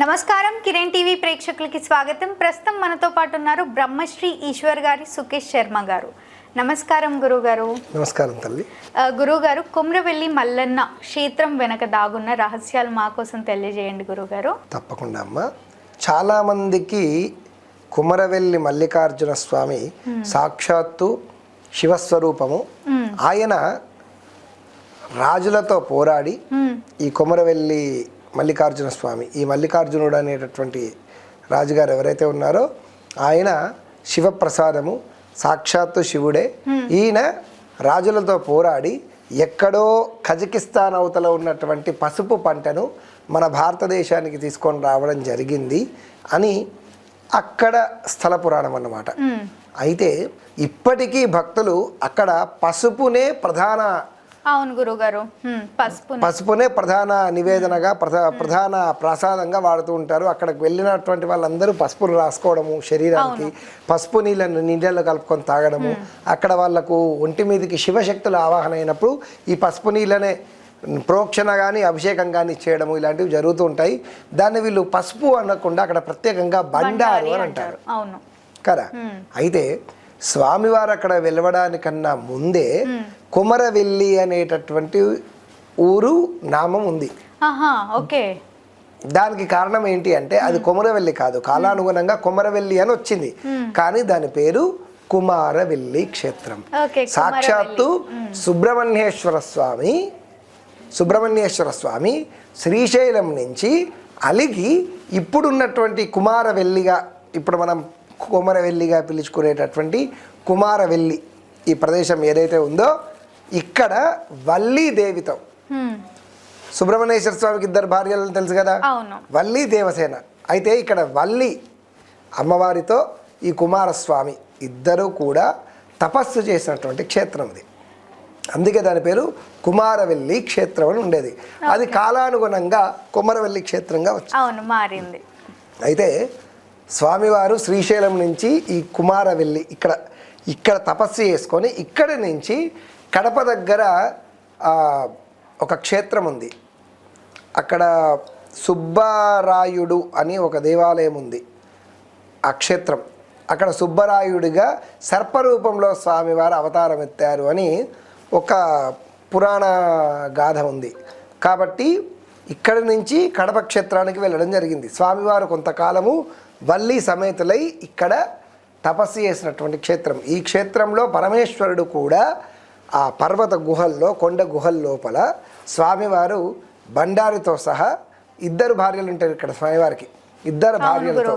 నమస్కారం. కిరణ్ టీవీ ప్రేక్షకులకి స్వాగతం. ప్రస్తుతం మనతో పాటు ఉన్నారు బ్రహ్మశ్రీ ఈశ్వర్ గారి సుకేష్ శర్మ గారు. నమస్కారం గురుగారు. నమస్కారం తల్లి. గురుగారు కుమ్రవెల్లి మల్లన్న క్షేత్రం వెనక దాగున్న రహస్యాలు మా కోసం తెలియజేయండి గురుగారు. తప్పకుండా అమ్మ. చాలామందికి కుమరవెల్లి మల్లికార్జున స్వామి సాక్షాత్తు శివస్వరూపము. ఆయన రాజులతో పోరాడి. ఈ కుమరవెల్లి మల్లికార్జున స్వామి ఈ మల్లికార్జునుడు అనేటటువంటి రాజుగారు ఎవరైతే ఉన్నారో ఆయన శివప్రసాదము సాక్షాత్తు శివుడే. ఈయన రాజులతో పోరాడి ఎక్కడో కజకిస్తాన్ అవతల ఉన్నటువంటి పసుపు పంటను మన భారతదేశానికి తీసుకొని రావడం జరిగింది అని అక్కడ స్థల పురాణం అన్నమాట. అయితే ఇప్పటికీ భక్తులు అక్కడ పసుపునే ప్రధాన అవును గురుగారు. పసుపు పసుపునే. ప్రధాన నివేదనగా ప్రధా ప్రధాన ప్రసాదంగా వాడుతూ ఉంటారు. అక్కడికి వెళ్ళినటువంటి వాళ్ళందరూ పసుపును రాసుకోవడము శరీరానికి పసుపు నీళ్ళను నీళ్ళలో కలుపుకొని తాగడము. అక్కడ వాళ్ళకు ఒంటి మీదకి శివశక్తులు ఆవాహన అయినప్పుడు ఈ పసుపు నీళ్ళనే ప్రోక్షణ కానీ అభిషేకం కానీ చేయడము ఇలాంటివి జరుగుతూ ఉంటాయి. దాన్ని వీళ్ళు పసుపు అనకుండా అక్కడ ప్రత్యేకంగా బండారు అని అంటారు. అవును. కదా? అయితే స్వామివారు అక్కడ వెలవడానికన్నా ముందే కుమరవెల్లి అనేటటువంటి ఊరు నామం ఉంది. ఓకే. దానికి కారణం ఏంటి అంటే అది కుమరవెల్లి కాదు. కాలానుగుణంగా కుమరవెల్లి అని వచ్చింది. కానీ దాని పేరు కుమారవెల్లి క్షేత్రం. సాక్షాత్తు సుబ్రహ్మణ్యేశ్వర స్వామి సుబ్రహ్మణ్యేశ్వర స్వామి శ్రీశైలం నుంచి అలిగి ఇప్పుడున్నటువంటి కుమారవెల్లిగా ఇప్పుడు మనం కుమారవెల్లిగా పిలుచుకునేటటువంటి కుమారవెల్లి ఈ ప్రదేశం ఏదైతే ఉందో ఇక్కడ వల్లి దేవితో. సుబ్రహ్మణ్యేశ్వర స్వామికి ఇద్దరు భార్యలను తెలుసు కదా? వల్లి దేవసేన. అయితే ఇక్కడ వల్లి అమ్మవారితో ఈ కుమారస్వామి ఇద్దరూ కూడా తపస్సు చేసినటువంటి క్షేత్రం ఇది అందుకే దాని పేరు కుమారవెల్లి క్షేత్రం అని ఉండేది. అది కాలానుగుణంగా కుమారవెల్లి క్షేత్రంగా వచ్చింది. అవును మారింది. అయితే స్వామివారు శ్రీశైలం నుంచి ఈ కుమారవెల్లి ఇక్కడ ఇక్కడ తపస్సు చేసుకొని ఇక్కడ నుంచి కడప దగ్గర ఒక క్షేత్రం ఉంది. అక్కడ సుబ్బరాయుడు అని ఒక దేవాలయం ఉంది. ఆ క్షేత్రం. అక్కడ సుబ్బరాయుడిగా సర్పరూపంలో స్వామివారు అవతారం ఎత్తారు అని ఒక పురాణ గాథ ఉంది. కాబట్టి ఇక్కడి నుంచి కడప క్షేత్రానికి వెళ్ళడం జరిగింది. స్వామివారు కొంతకాలము వల్లి సమేతులై ఇక్కడ తపస్సు చేసినటువంటి క్షేత్రం. ఈ క్షేత్రంలో పరమేశ్వరుడు కూడా ఆ పర్వత గుహల్లో కొండ గుహల లోపల స్వామివారు బండారితో సహా ఇద్దరు భార్యలు ఉంటారు ఇక్కడ స్వామివారికి. ఇద్దరు భార్యలతో.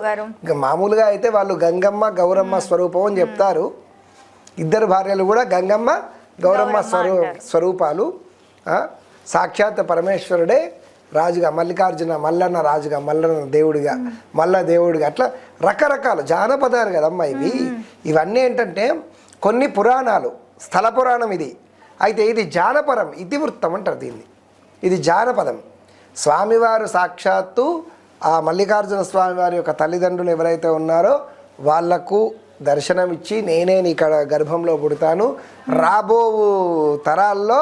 మామూలుగా అయితే వాళ్ళు గంగమ్మ గౌరమ్మ స్వరూపం అని చెప్తారు. ఇద్దరు భార్యలు కూడా గంగమ్మ గౌరమ్మ స్వరూ స్వరూపాలు. సాక్షాత్ పరమేశ్వరుడే రాజుగా మల్లికార్జున మల్లన్న రాజుగా మల్లన్న దేవుడిగా మల్ల దేవుడిగా అట్లా రకరకాల జానపదాలు కదమ్మా ఇవి. ఇవన్నీ ఏంటంటే కొన్ని పురాణాలు స్థల పురాణం ఇది. అయితే ఇది జానపరం ఇతివృత్తం అంటారు దీన్ని. ఇది జానపదం. స్వామివారు సాక్షాత్తు ఆ మల్లికార్జున స్వామివారి యొక్క తల్లిదండ్రులు ఎవరైతే ఉన్నారో వాళ్ళకు దర్శనమిచ్చి నేనే ఇక్కడ గర్భంలో పుడతాను. రాబో తరాల్లో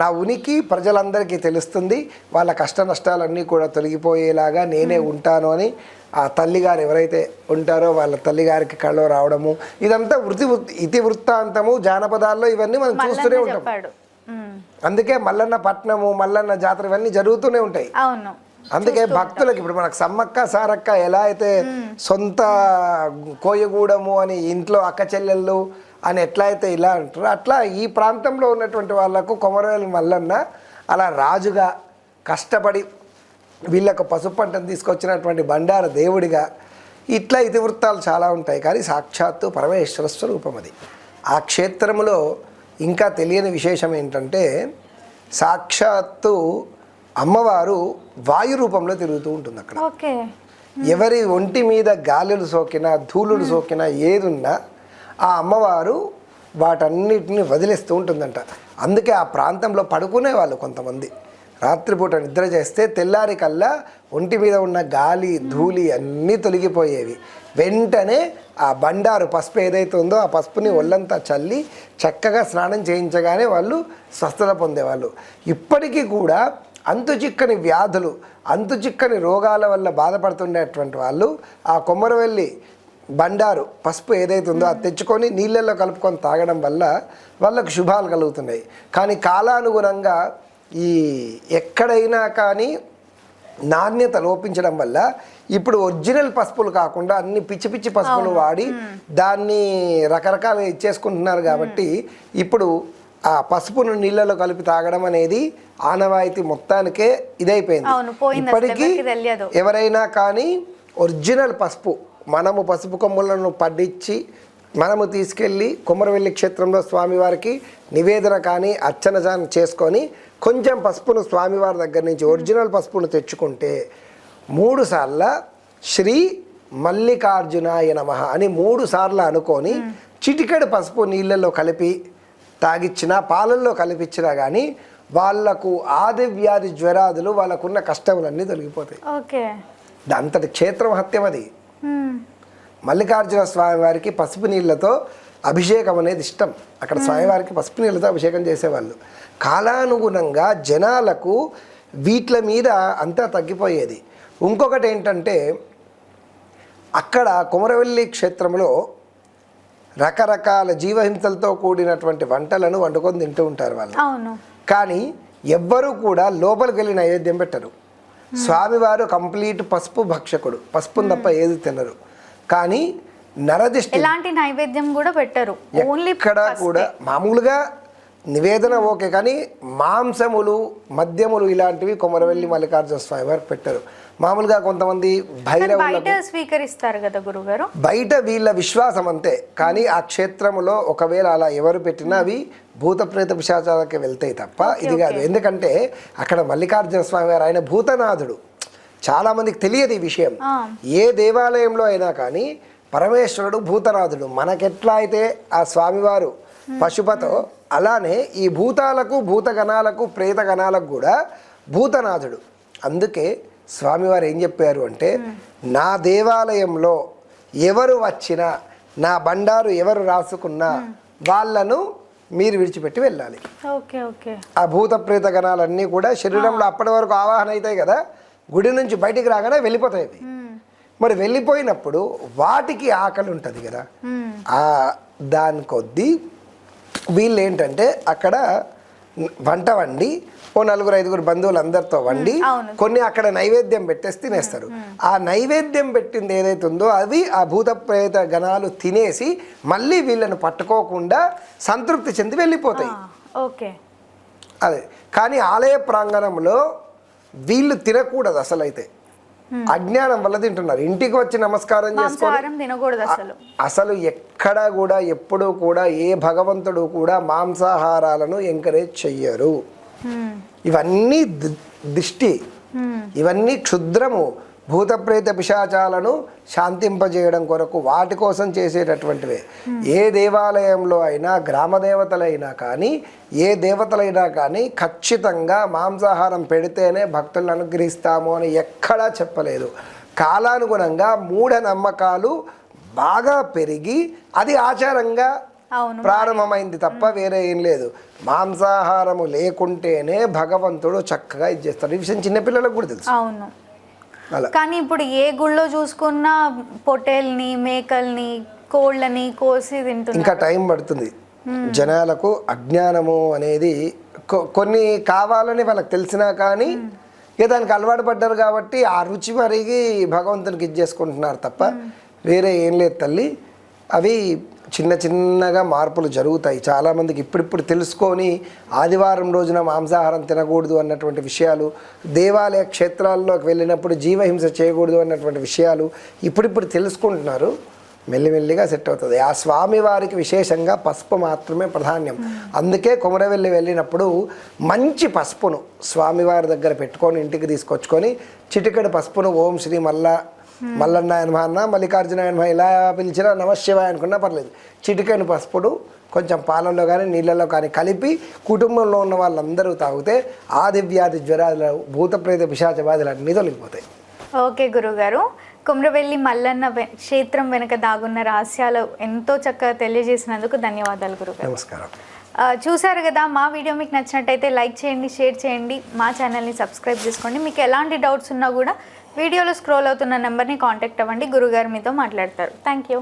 నా ఉనికి ప్రజలందరికీ తెలుస్తుంది. వాళ్ళ కష్ట నష్టాలన్నీ కూడా తొలగిపోయేలాగా నేనే ఉంటాను అని ఆ తల్లిగారు ఎవరైతే ఉంటారో వాళ్ళ తల్లిగారికి కళ్ళు రావడము ఇదంతా వృత్తి ఇతి వృత్తాంతము జానపదాల్లో ఇవన్నీ మనం చూస్తూనే ఉంటాం. అందుకే మల్లన్న పట్నము మల్లన్న జాతర ఇవన్నీ జరుగుతూనే ఉంటాయి. అవును. అందుకే భక్తులకి ఇప్పుడు మనకు సమ్మక్క సారక్క ఎలా అయితే సొంత కోయగూడము అని ఇంట్లో అక్క చెల్లెళ్ళు అని ఎట్లా అయితే ఇలా అంటారో అట్లా ఈ ప్రాంతంలో ఉన్నటువంటి వాళ్ళకు కొమరవేలు మల్లన్న అలా రాజుగా కష్టపడి వీళ్ళకు పసుపు పంటను తీసుకొచ్చినటువంటి బండార దేవుడిగా ఇట్లా ఇతివృత్తాలు చాలా ఉంటాయి. కానీ సాక్షాత్తు పరమేశ్వర స్వరూపం అది. ఆ క్షేత్రంలో ఇంకా తెలియని విశేషం ఏంటంటే సాక్షాత్తు అమ్మవారు వాయు రూపంలో తిరుగుతూ ఉంటుంది అక్కడ. ఎవరి ఒంటి మీద గాలులు సోకినా ధూళులు సోకినా ఏదున్నా ఆ అమ్మవారు వాటన్నిటిని వదిలేస్తూ ఉంటుందంట. అందుకే ఆ ప్రాంతంలో పడుకునే వాళ్ళు కొంతమంది. రాత్రిపూట నిద్ర చేస్తే తెల్లారి కల్లా ఒంటి మీద ఉన్న గాలి ధూళి అన్నీ తొలగిపోయేవి. వెంటనే ఆ బండారు పసుపు ఏదైతే ఉందో ఆ పసుపుని ఒళ్ళంతా చల్లి చక్కగా స్నానం చేయించగానే వాళ్ళు స్వస్థత పొందేవాళ్ళు. ఇప్పటికీ కూడా అంతు చిక్కని వ్యాధులు అంతు చిక్కని రోగాల వల్ల బాధపడుతుండేటువంటి వాళ్ళు ఆ కొమ్మరవెల్లి బండారు పసుపు ఏదైతే ఉందో అది తెచ్చుకొని నీళ్ళల్లో కలుపుకొని తాగడం వల్ల వాళ్ళకు శుభాలు కలుగుతున్నాయి. కానీ కాలానుగుణంగా ఈ ఎక్కడైనా కానీ నాణ్యత లోపించడం వల్ల ఇప్పుడు ఒరిజినల్ పసుపులు కాకుండా అన్ని పిచ్చి పిచ్చి పసుపులు వాడి దాన్ని రకరకాలుగా ఇచ్చేసుకుంటున్నారు కాబట్టి ఇప్పుడు ఆ పసుపును నీళ్ళలో కలిపి తాగడం అనేది ఆనవాయితీ మొత్తానికే ఇదైపోయింది. ఇప్పటికీ. ఎవరైనా కానీ ఒరిజినల్ పసుపు మనము పసుపు కొమ్ములను పడ్డించి మనము తీసుకెళ్ళి కుమరవెల్లి క్షేత్రంలో స్వామివారికి నివేదన కానీ అర్చన కానీ చేసుకొని కొంచెం పసుపును స్వామివారి దగ్గర నుంచి ఒరిజినల్ పసుపును తెచ్చుకుంటే మూడు సార్ల శ్రీ మల్లికార్జునాయ నమ అని మూడు సార్లు అనుకొని చిటికెడు పసుపు నీళ్ళల్లో కలిపి తాగిచ్చినా పాలల్లో కలిపించినా కానీ వాళ్ళకు ఆది వ్యాధి జ్వరాదులు వాళ్ళకున్న కష్టములన్నీ తొలగిపోతాయి. ఓకే. అంతటి క్షేత్ర మహత్యం అది. మల్లికార్జున స్వామి వారికి పసుపు నీళ్ళతో అభిషేకం అనేది ఇష్టం. అక్కడ స్వామివారికి పసుపు నీళ్ళతో అభిషేకం చేసేవాళ్ళు. కాలానుగుణంగా జనాలకు వీట్ల మీద అంతా తగ్గిపోయేది. ఇంకొకటి ఏంటంటే అక్కడ కుమరవెల్లి క్షేత్రంలో రకరకాల జీవహింసలతో కూడినటువంటి వంటలను వండుకొని తింటూ ఉంటారు వాళ్ళు. కానీ ఎవ్వరూ కూడా లోపలికి వెళ్ళి నైవేద్యం పెట్టరు. స్వామివారు కంప్లీట్ పసుపు భక్షకుడు. పసుపుని తప్ప ఏది తినరు. కానీ నరదిష్టి ఎలాంటి నైవేద్యం కూడా పెట్టరు. ఓన్లీ ఎక్కడ కూడా మామూలుగా నివేదన ఓకే కానీ మాంసములు మద్యములు ఇలాంటివి కొమరవెల్లి మల్లికార్జున స్వామి వారికి పెట్టరు. మామూలుగా కొంతమంది బయట స్వీకరిస్తారు కదా గురుగారు. బయట వీళ్ళ విశ్వాసం అంతే. కానీ ఆ క్షేత్రములో ఒకవేళ అలా ఎవరు పెట్టినా అవి భూత ప్రేత పిశాచాలకి వెళ్తాయి తప్ప ఇది కాదు. ఎందుకంటే అక్కడ మల్లికార్జున స్వామి వారు ఆయన భూతనాథుడు. చాలా మందికి తెలియదు ఈ విషయం. ఏ దేవాలయంలో అయినా కానీ పరమేశ్వరుడు భూతనాథుడు. మనకెట్లా అయితే ఆ స్వామివారు పశుపతో అలానే ఈ భూతాలకు భూతగణాలకు ప్రేతగణాలకు కూడా భూతనాథుడు. అందుకే స్వామివారు ఏం చెప్పారు అంటే నా దేవాలయంలో ఎవరు వచ్చినా నా బండారు ఎవరు రాసుకున్నా వాళ్ళను మీరు విడిచిపెట్టి వెళ్ళాలి. Okay okay. ఆ భూత ప్రేత గణాలన్నీ కూడా శరీరంలో అప్పటి వరకు ఆవాహన అవుతాయి కదా గుడి నుంచి బయటికి రాగానే వెళ్ళిపోతాయి మరి వెళ్ళిపోయినప్పుడు వాటికి ఆకలి ఉంటుంది కదా. ఆ దాని కొద్దీ వీళ్ళు ఏంటంటే అక్కడ వంట వండి ఓ నలుగురు ఐదుగురు బంధువులందరితో వండి అవును. కొన్ని అక్కడ నైవేద్యం పెట్టేసి తినేస్తారు. ఆ నైవేద్యం పెట్టింది ఏదైతే ఉందో అవి ఆ భూత ప్రేత గణాలు తినేసి మళ్ళీ వీళ్ళని పట్టుకోకుండా సంతృప్తి చెంది వెళ్ళిపోతాయి. ఓకే. అదే. కానీ ఆలయ ప్రాంగణంలో వీళ్ళు తినకూడదు అసలు అయితే అజ్ఞానం వల్ల తింటున్నారు. ఇంటికి వచ్చి నమస్కారం తినకూడదు అసలు. అసలు ఎక్కడా కూడా ఎప్పుడూ కూడా ఏ భగవంతుడు కూడా మాంసాహారాలను ఎంకరేజ్ చెయ్యరు. ఇవన్నీ దిష్టి. ఇవన్నీ క్షుద్రము. భూత ప్రేత పిశాచాలను శాంతింపజేయడం కొరకు వాటి కోసం చేసేటటువంటివే. ఏ దేవాలయంలో అయినా గ్రామ దేవతలైనా కానీ ఏ దేవతలైనా కానీ ఖచ్చితంగా మాంసాహారం పెడితేనే భక్తులను అనుగ్రహిస్తాము అని ఎక్కడా చెప్పలేదు. కాలానుగుణంగా మూఢనమ్మకాలు బాగా పెరిగి అది ఆచారంగా ప్రారంభమైంది తప్ప వేరే ఏం లేదు. మాంసాహారము లేకుంటేనే భగవంతుడు చక్కగా ఇది చేస్తాడు. ఈ విషయం చిన్నపిల్లలకు కూడా తెలుసు. కానీ ఇప్పుడు ఏ గుళ్ళో చూసుకున్నా పొట్టేల్ని మేకల్ని కోళ్ళని కోసి తింటున్నారు. ఇంకా టైం పడుతుంది. జనాలకు అజ్ఞానము అనేది కొన్ని కావాలని వాళ్ళకి తెలిసినా కానీ ఇక దానికి అలవాటు పడ్డారు కాబట్టి ఆ రుచి మరిగి భగవంతునికి ఇచ్చేసుకుంటున్నారు తప్ప వేరే ఏం లేదు తల్లి. అవి చిన్న చిన్నగా మార్పులు జరుగుతాయి. చాలామందికి ఇప్పుడిప్పుడు తెలుసుకొని ఆదివారం రోజున మాంసాహారం తినకూడదు అన్నటువంటి విషయాలు దేవాలయ క్షేత్రాల్లోకి వెళ్ళినప్పుడు జీవహింస చేయకూడదు అన్నటువంటి విషయాలు ఇప్పుడిప్పుడు తెలుసుకుంటున్నారు. మెల్లిమెల్లిగా సెట్ అవుతుంది. ఆ స్వామివారికి విశేషంగా పసుపు మాత్రమే ప్రాధాన్యం. అందుకే కొమరవెల్లి వెళ్ళినప్పుడు మంచి పసుపును స్వామివారి దగ్గర పెట్టుకొని ఇంటికి తీసుకొచ్చుకొని చిటికెడు పసుపును ఓం శ్రీ మల్లా మల్లన్నాయన అన్న మల్లికార్జునాయన ఇలా పిలిచినా నమశివాయ అనుకున్నా పర్లేదు. చిటికెడు పసుపును కొంచెం పాలల్లో కానీ నీళ్ళలో కానీ కలిపి కుటుంబంలో ఉన్న వాళ్ళందరూ తాగితే ఆది వ్యాధి జ్వరాలు భూత ప్రేత పిశాచ బాధలు అన్నీ తొలగిపోతాయి. ఓకే గురుగారు కుమ్రవెల్లి మల్లన్న క్షేత్రం వెనుక దాగున్న రహస్యాలు ఎంతో చక్కగా తెలియజేసినందుకు ధన్యవాదాలు గురుగారు నమస్కారం. చూసారు కదా మా వీడియో మీకు నచ్చినట్టయితే లైక్ చేయండి షేర్ చేయండి మా ఛానల్ని సబ్స్క్రైబ్ చేసుకోండి. మీకు ఎలాంటి డౌట్స్ ఉన్నా కూడా వీడియోలో స్క్రోల్ అవుతున్న నెంబర్ని కాంటాక్ట్ అవ్వండి. గురుగారు మీతో మాట్లాడతారు. Thank you